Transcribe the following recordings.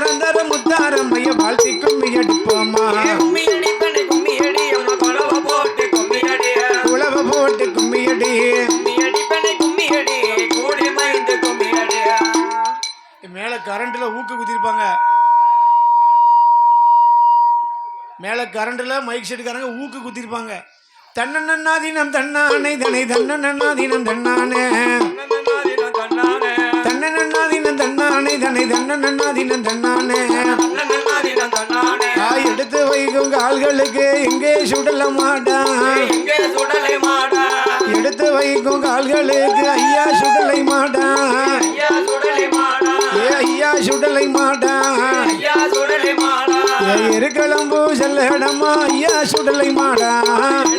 வரந்தர முத்தாரம்மைய வாழ்த்தி கும்மி அடிப்போமா? கும்மி அடி பெண்ணை கும்மி அடி அம்மா குழவ போட்டு கும்மி அடி. உழவ போட்டு கும்மி அடி. கும்மி அடி பெண்ணை கும்மி அடி கூடி மைந்து கும்மி அடி. மேல கரண்ட்ல ஊக்கு குத்திருப்பாங்க. மேல கரண்ட்ல மைக் செட்டுக்காரங்க ஊக்கு குத்திருப்பாங்க. தன்னன்னாதீனம் தன்னானே தனை தன்னானே. தன்னன்னாதினம் தன்னானே தன்னானே தனை தன்னன்னாதீனம் தன்னானே ஆ எடுத்து வைக்கும் கால்களுக்கு எங்கே சுடல மாட்டான் எடுத்து வைக்கும் கால்களுக்கு ஐயா சுடலை மாட்டான் ஏ ஐயா சுடலை மாட்டான் ஏ இருக்கலம்பூ செல்லடமா ஐயா சுடலை மாடான்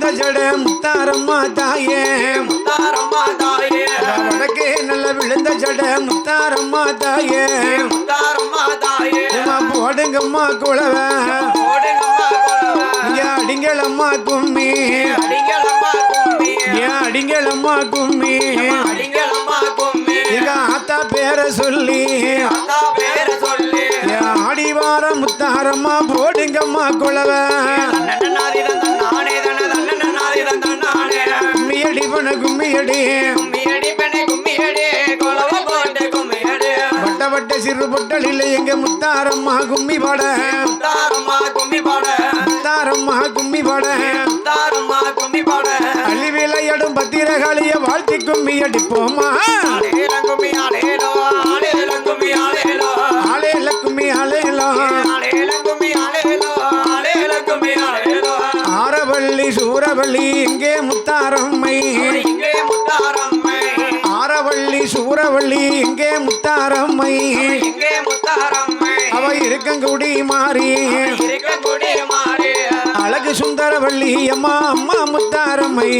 விழுந்த ஜட முத்தாரம்மா தாயே முத்தாரம்மா தாயே வடக்கே நல்ல விழுந்த ஜட முத்தாரம்மா தாயே முத்தாரம்மா தாயே போடுங்கம்மா குழவ. அடிங்களம்மா கும்மி. அடிங்களம்மா கும்மி. எங்க ஆத்தா பேரை சொல்லி. ஆடிவார முத்தாரம்மா போடுங்கம்மா குழவ. தன்னன்னாதினம் தன்னன்னாதினம் தன்னானே கும்மியடி பண கும்மியடி. கும்மி அடி பெண்ணை கும்மி அடி குழவ போட்டு கும்மி அடி வட்ட வட்ட சிறு பொட்டலில் எங்க முத்தாரம்மா கும்மி பாட. முத்தாரம்மா கும்மி பாட. முத்தாரம்மா கும்மி பாட. முத்தாரம்மா கும்மி பாட. அள்ளி விளையாடும் பத்திரகாளிய வாழ்த்தி கும்மி அடிப்போமா ஆளேலோ சூரவள்ளி இங்கே முத்தாரம்மை. ஆரவள்ளி சூரவள்ளி இங்கே முத்தாரம்மை. அவ இருக்கங்குடி மாறி. அழகு சுந்தரவள்ளி அம்மா அம்மா முத்தாரம்மை.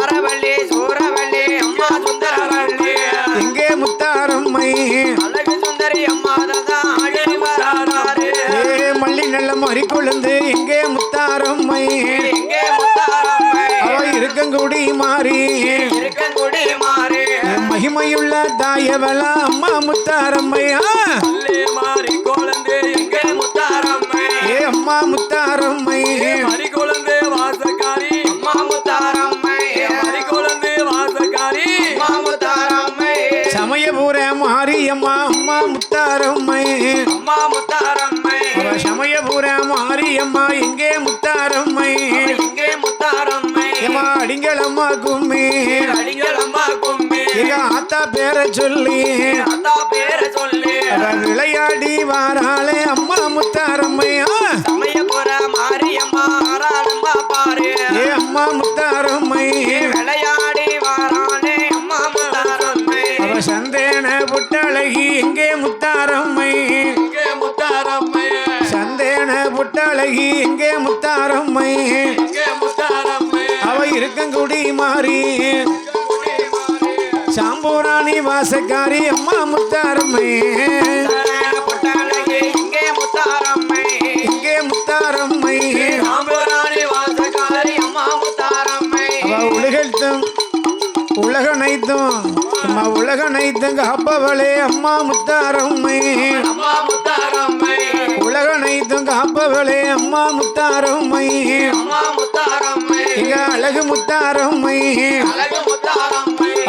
ஆரவள்ளி சூரவள்ளி அம்மா சுந்தரவள்ளி. இங்கே முத்தாரம்மை. அழகு சுந்தரி அம்மா மாறி. இருக்க குடி மாறி மகிமையுள்ள தாயவள அம்மா முத்தாரம்மையா. மாறி குழந்தை எங்கே முத்தாரம்மை. ஏ அம்மா முத்தாரம்மை. மறி குழந்தை வாசக்காரி அம்மா முத்தாரம்மை. மறி குழந்தை வாசக்காரி அம்மா முத்தாரம்மை. சமயபுர மாரியம்மா அம்மா முத்தாரம்மை. அம்மா முத்தாரம்மை. சமயபுர மாரியம்மா எங்கே முத்தாரம்மை கும்மி அடிங்கள் அம்மா கும்மி எங்க ஆத்தா பேரை சொல்லி அத்தா பேரை சொல்லி. விளையாடி வாராளே அம்மா முத்தாரம்மையா சமயபுர மாரியம்மா ஆறாளம்மா பாரு. ஏ அம்மா முத்தாரம்மை. விளையாடி வாரானே அம்மா முத்தாரம்மை. அவ சந்தேன புட்டழகி எங்கே முத்தாரம்மை? முத்தாரம்மை? சந்தேன புட்டழகி எங்கே முத்தாரம்மை? இருக்கங்குடி மாறி. சாம்பூராணி வாசக்காரி அம்மா முத்தாரம்மை. இங்கே முத்தாரம்மை. எங்கே முத்தாரம்மை சாம்பராணி வாசகாரி அம்மா முத்தாரம்மை உலகத்தும் உலகனைத்தும் அம்மா உலகனைத்தும் காப்பவளே அம்மா முத்தாரம்மை. அம்மா முத்தாரம்மை. உலகனைத்தும் காப்பவளே அம்மா எங்க அழகு முத்தாரம்மை.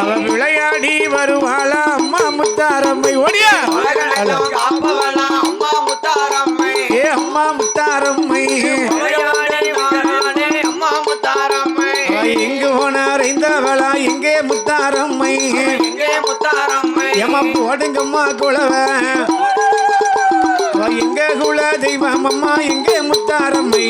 அவ விளையாடி வருவாளா அம்மா முத்தாரம்மை. முத்தாரம்மை. ஏ அம்மா முத்தாரம்மை. எங்கு போனார் இந்தவளா எங்கே முத்தாரம்மை? இங்கே முத்தாரம்மை? ஏமா போடுங்கம்மா அவ எங்க குல தெய்வம் அம்மா எங்கே முத்தாரம்மை?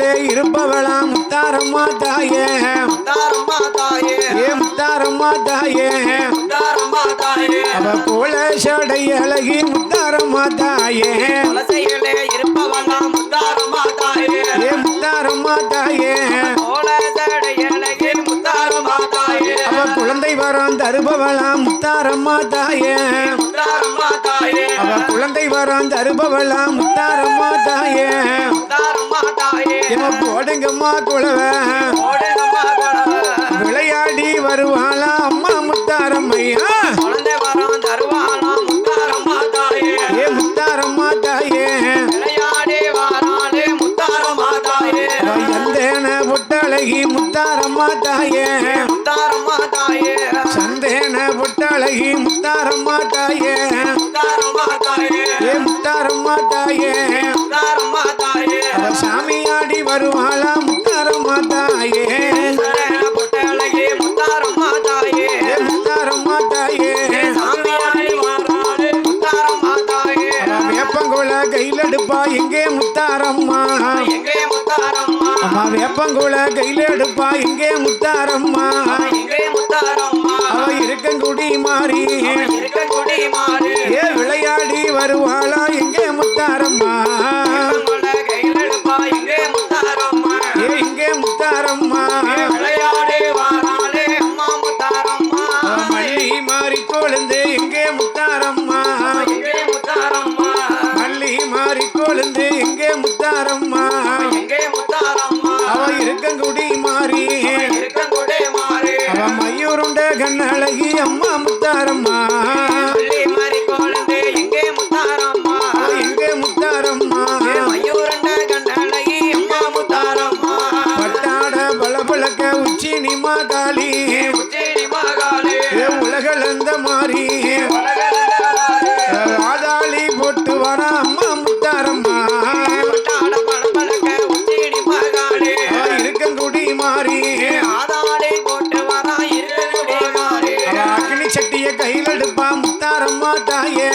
உலகிலே இருப்பவளா முத்தாரம்மா தாயே முத்தாரம்மா தாயே ஏ முத்தாரம்மா தாயே முத்தாரம்மா தாயே அவ போல சடை அழகி முத்தாரம்மா தாயே உலகிலே இருப்பவளா முத்தாரம்மா தாயே ஏ முத்தாரம்மா தாயே குழந்தை வரம் தருபவளா முத்தாரம்மா தாயே முத்தாரம்மா தாயே அவ குழந்தை வரம் தருபவளா முத்தாரம்மா தாயே போடுங்கம்மா குழவ. விளையாடி வருவாளா அம்மா முத்தாரம்மையா? ஏ முத்தாரம்மா தாயே. எந்தேன புட்டழகி முத்தாரம்மா தாயே. சந்தேன புட்டழகி முத்தாரம்மா தாயே. முத்தாரம்மா தாயே. வருவாளா முத்தாரம்மா தாயே பொட்டழகே முத்தாரம்மா தாயே முத்தாரம்மா தாயே வேப்பங்குள கையில் எடுப்பா எங்கே முத்தாரம்மா? அம்மா வேப்பங்குள கையில் எடுப்பா எங்கே முத்தாரம்மா? அவ இருக்கங்குடி மாறி. ஏ விளையாடி வருவாளா எங்கே முத்தாரம் இருக்கங்குடி மாறி. இருக்கங்குடி மாறி. அவ மையூருண்ட கண்ணழகி அம்மா முத்தாரம்மா. எடுப்பா முத்தாரம்மா தாயே